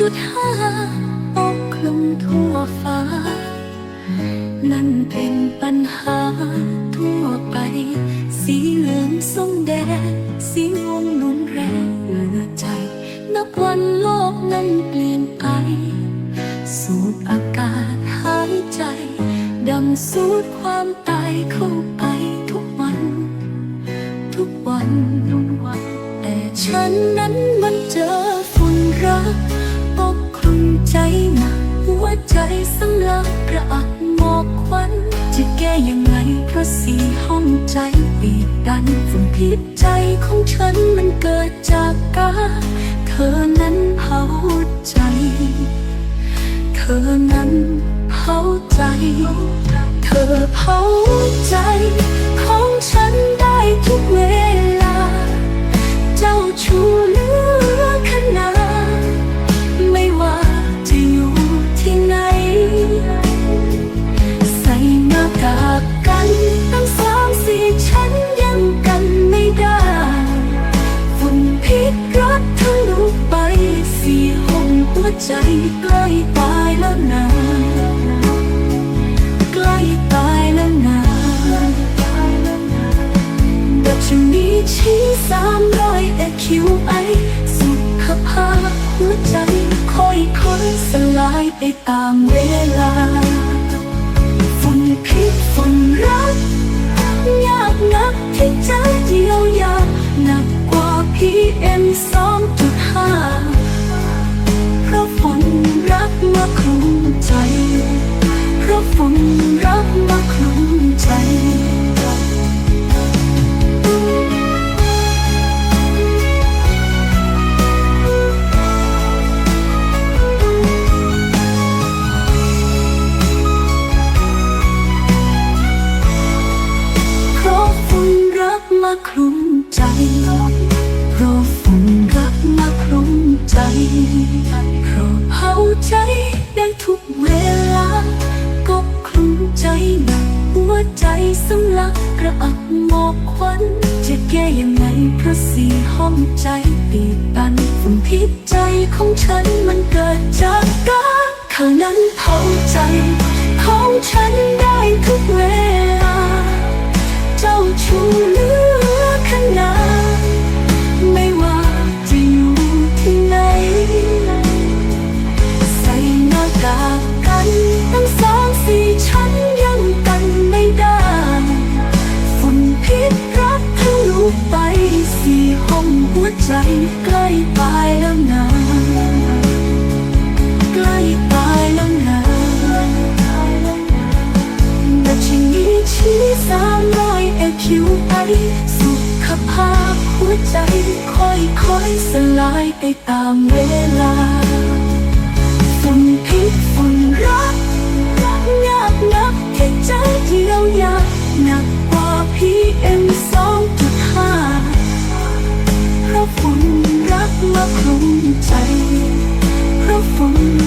จุดห้าปกคลุมทั่วฟ้า นั่นเป็นปัญหาทั่วไป สีเหลืองส้มแดง สีม่วงนุนแรงเหลือใจ นับวันโลกนั้นเปลี่ยนไป สูดอากาศหายใจดังสูดความตายเข้าไปทุกวัน ทุกวันทุกวัน แต่ฉันนั้น ลักกระอักหมอกควันจะแก้ยังไงเพราะสีห้องใจปีกดันฝุ่นพิษใจของฉันมันเกิดจากกาเธอนั้นเผาใจ เธอนั้นเผาใจ เธอเผาใจ ของฉันได้ทุกเวลา ใจใกล้ตายแล้วนะใกล้ตายแล้วนะดัชนีชี้สามร้อยเอ็ดคิวไอสุขภาพหัวใจค่อยๆสลายไปตามเวลา ฝุ่นพิษฝุ่นรักยากนักที่จะ คลุมใจเพราะฝุ่นรักมาคลุมใจเพราะเผาใจได้ทุกเวลา ก็คลุ้มใจหนักหัวใจสำลักกระอักหมอกควันจะแก้ยังไงเพราะสีห้องใจตีบตันฝุ่นพิษใจของฉันมันเกิดจากกาข้างนั้นเผาใจของฉัน ใจใกล้ไปแล้วนะใกล้ไปแล้วนะดัชนี้ชี้สามร้อยเอคิวไอสุขภาพหัวใจค่อยค่อยสลายไปตามเวลาฝุ่นพิษฝุ่นรัก ใจเพราะฝน